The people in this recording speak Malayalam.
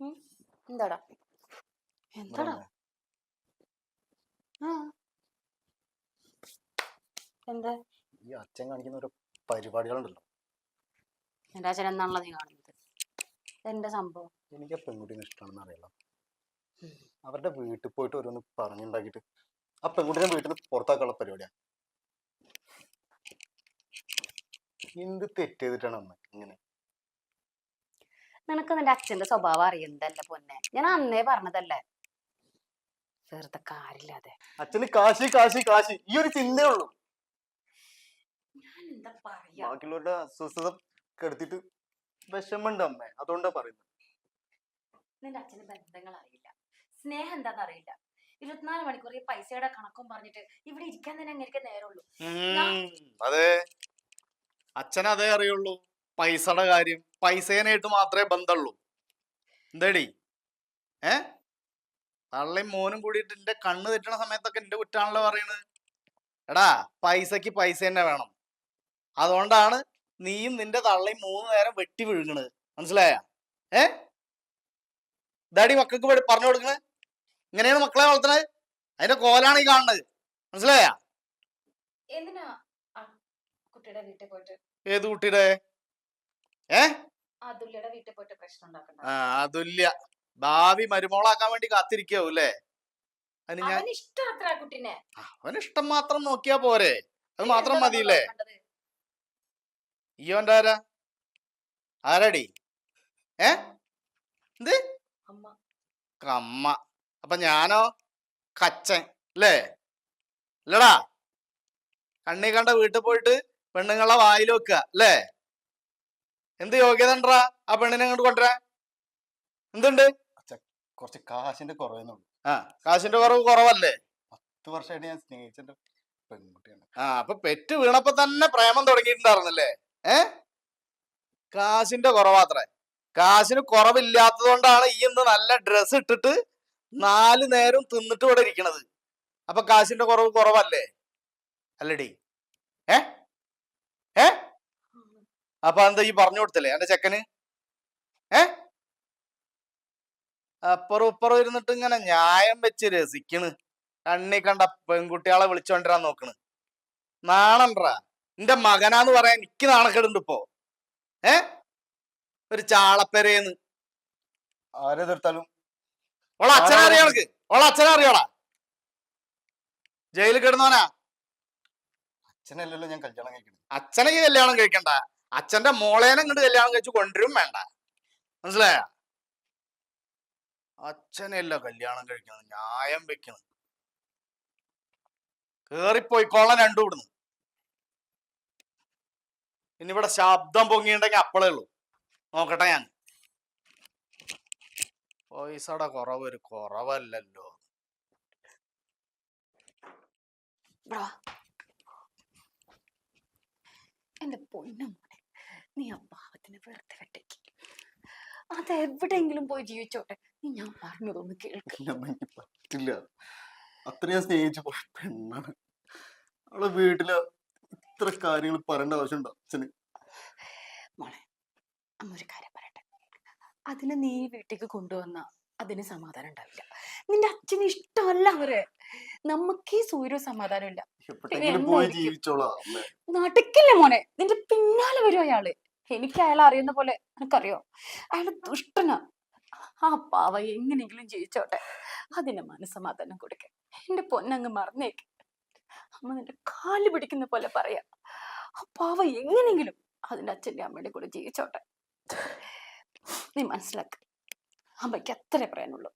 എന്താടാ? എന്താടാ? എന്താ? ഈ അച്ഛൻ കാണിക്കുന്ന ഒരു പരിപാടികളുണ്ടല്ലോ. എന്റെ അച്ഛൻ എന്നാണല്ലോ നീ കാണുന്നത് എന്റെ സംഭവം? എനിക്ക് ആ പെൺകുട്ടീനെ ഇഷ്ടമാണെന്ന് അറിയാലോ അവരുടെ വീട്ടിൽ പോയിട്ട് ഓരോന്ന് പറഞ്ഞുണ്ടാക്കിയിട്ട് ആ പെൺകുട്ടീനെ വീട്ടിൽ നിന്ന് പുറത്താക്കാനുള്ള പരിപാടിയാ. എന്ത് തെറ്റ് ചെയ്തിട്ടാണ് അമ്മ ഇങ്ങനെ? നിനക്ക് നിന്റെ അച്ഛന്റെ സ്വഭാവം അറിയുന്നതല്ലേ പൊന്നെ. ഞാൻ അന്നേ പറഞ്ഞതല്ലേ? വെറുതെ കാര്യമില്ലാതെ അച്ഛന് കാശി കാശി കാശി. ഈ ഒരു ചിന്തയേ ഉള്ളൂ. ഞാൻ എന്താ പറയാ? ബാക്കിയുള്ളവരുടെ അസ്വസ്ഥത കെടുത്തിട്ട് വിഷമുണ്ട് അമ്മേ. അതുകൊണ്ടാ പറയുന്നത്. നിന്റെ അച്ഛന് ബന്ധങ്ങൾ അറിയില്ല. സ്നേഹം എന്താന്ന് അറിയില്ല. ഇരുപത്തിനാല് മണിക്കൂർ ഈ പൈസയുടെ കണക്കും പറഞ്ഞിട്ട് ഇവിടെ ഇരിക്കാൻ തന്നെ അങ്ങനെ നേരമുള്ളൂ. അതെ അച്ഛൻ അതേ. അറിയുള്ളൂ. പൈസയുടെ കാര്യം പൈസേനായിട്ട് മാത്രമേ ബന്ധമുള്ളൂ എന്തേടി? ഏ? തള്ളയും മോനും കൂടിയിട്ട് എന്റെ കണ്ണ് തെറ്റണ സമയത്തൊക്കെ എന്റെ കുറ്റാണല്ലോ പറയുന്നത് എടാ പൈസക്ക് പൈസ തന്നെ വേണം. അതുകൊണ്ടാണ് നീയും നിന്റെ തള്ളയും മൂന്ന് നേരം വെട്ടി വിഴുങ്ങണത്. മനസ്സിലായ? ഏ? ഇതാടി മക്കൾക്ക് പറഞ്ഞു കൊടുക്കണേ. ഇങ്ങനെയാണ് മക്കളെ വളർത്തണത്. അതിന്റെ കോലാണ് ഈ കാണുന്നത്. മനസ്സിലായ? ഏത് കുട്ടിയുടെ? ഏ? ആ അതുല്യ. ഭാവി മരുമോളാക്കാൻ വേണ്ടി കാത്തിരിക്കാവൂ അല്ലേ? അതിന് ഞാൻ അവന് ഇഷ്ടം അത്ര കുട്ടീനെ. അവന് ഇഷ്ടം മാത്രം നോക്കിയാ പോരെ. അത് മാത്രം മതിയില്ലേ അയ്യോന്റെ ആരാ? ആരാടി? ഏ? എന്ത്? കമ്മ അപ്പൊ ഞാനോ? കച്ചൻ. അല്ലേ? അല്ലടാ. കണ്ണി കണ്ട വീട്ടിൽ പോയിട്ട് പെണ്ണുങ്ങളെ വായിൽ വെക്കുക. അല്ലേ? എന്ത് യോഗ്യത ഉണ്ടാ ആ പെണ്ണിനെ അങ്ങോട്ട് കൊണ്ടുവരാൻ? എന്തുണ്ട്? കുറച്ച് കാശിന്റെ കുറവെന്നുള്ളൂ ആ കാശിന്റെ കുറവ് കുറവല്ലേ? പത്ത് വർഷമായിട്ട് ഞാൻ സ്നേഹിച്ചിട്ട് പെൺകുട്ടിയാണ്. ആ അപ്പൊ പെറ്റ് വീണപ്പോ തന്നെ പ്രേമം തുടങ്ങിയിട്ടുണ്ടായിരുന്നല്ലേ? ഏ? കാശിന്റെ കുറവാത്രേ. കാശിന് കുറവില്ലാത്തത് കൊണ്ടാണ് ഈ ഇന്ന് നല്ല ഡ്രസ് ഇട്ടിട്ട് നാല് നേരം തിന്നിട്ട് ഇവിടെ ഇരിക്കണത്. അപ്പൊ കാശിന്റെ കുറവ് കുറവല്ലേ? അല്ലടി. ഏ? അപ്പൊ എന്താ ഈ പറഞ്ഞു കൊടുത്തല്ലേ? എന്റെ ചെക്കന്? ഏ? അപ്പുറം ഇപ്പുറം ഇരുന്നിട്ട് ഇങ്ങനെ ന്യായം വെച്ച് രസിക്കണ്. കണ്ണി കണ്ട പെൺകുട്ടികളെ വിളിച്ചോണ്ടിരാൻ നോക്കണ്. നാണൻട്രാ നിന്റെ മകനാന്ന് പറയാൻ എനിക്ക് നാണക്കേടുണ്ട് ഇപ്പോ. ഏ? ഒരു ചാളപ്പെരേന്ന്. ആരെ തീർത്താലും ഓളെ അച്ഛനെ അറിയാൾക്ക് ഓളെ അച്ഛനെ അറിയോളാ ജയിലിൽ കിടന്നവനാ? അച്ഛനല്ലല്ലോ ഞാൻ കല്യാണം കഴിക്കണം അച്ഛനെ കല്യാണം കഴിക്കണ്ട. അച്ഛന്റെ മോളേനെ ഇങ്ങോട്ട് കല്യാണം കഴിച്ചു കൊണ്ടുവരും വേണ്ട. മനസ്സിലായ? അച്ഛനല്ല കല്യാണം കഴിക്കണം ന്യായം വെക്കണം. കേറിപ്പോയിക്കോളാൻ രണ്ടു ഇവിടുന്ന്. ഇനി ഇവിടെ ശബ്ദം പൊങ്ങിയിട്ടുണ്ടെങ്കിൽ അപ്പളേ ഉള്ളൂ. നോക്കട്ടെ ഞാൻ. പൈസയുടെ കുറവ് ഒരു കുറവല്ലല്ലോ. എന്റെ പൊന്നമ്മോനെ നീ ആ പാവത്തിനെ വെറുതെ വെട്ടേക്ക്. അത് എവിടെയെങ്കിലും പോയി ജീവിച്ചോട്ടെ. നീ ഞാൻ പറഞ്ഞതൊന്ന് കേൾക്കില്ല പറ്റില്ല. അത്രയും സ്നേഹിച്ചു പോയ പെണ്ണാണ്. അവളെ വീട്ടിൽ ഇത്ര കാര്യങ്ങൾ പറയേണ്ട ആവശ്യമുണ്ടോ അച്ഛന്? മോളെ അമ്മ ഒരു കാര്യം പറയട്ടെ. അതിനെ നീ വീട്ടിലേക്ക് കൊണ്ടുവന്ന അതിന് സമാധാനം ഉണ്ടാവില്ല. നിന്റെ അച്ഛന് ഇഷ്ടമല്ല. അവർ നമുക്ക് ഈ സൂര്യ സമാധാനം ഇല്ല എപ്പോഴെങ്കിലും പോയി എന്നായിരിക്കും? അമ്മേ. നടക്കില്ല മോനെ. നിന്റെ പിന്നാലെ വരും അയാൾ? എനിക്ക് അയാൾ അറിയുന്ന പോലെ എനിക്കറിയോ അയാൾ ദുഷ്ടനാ. ആ പാവ എങ്ങനെയെങ്കിലും ജീവിച്ചോട്ടെ. അതിന് മനസ്സമാധാനം കൊടുക്ക. എന്റെ പൊന്നങ്ങ് മറന്നേക്ക്. അമ്മ നിന്റെ കാൽ പിടിക്കുന്ന പോലെ പറയാ. ആ പാവ എങ്ങനെയെങ്കിലും അതിന്റെ അച്ഛന്റെ അമ്മയുടെ കൂടെ ജീവിച്ചോട്ടെ. നീ മനസ്സിലാക്ക. അമ്മയ്ക്ക് അത്രേ പറയാനുള്ളൂ.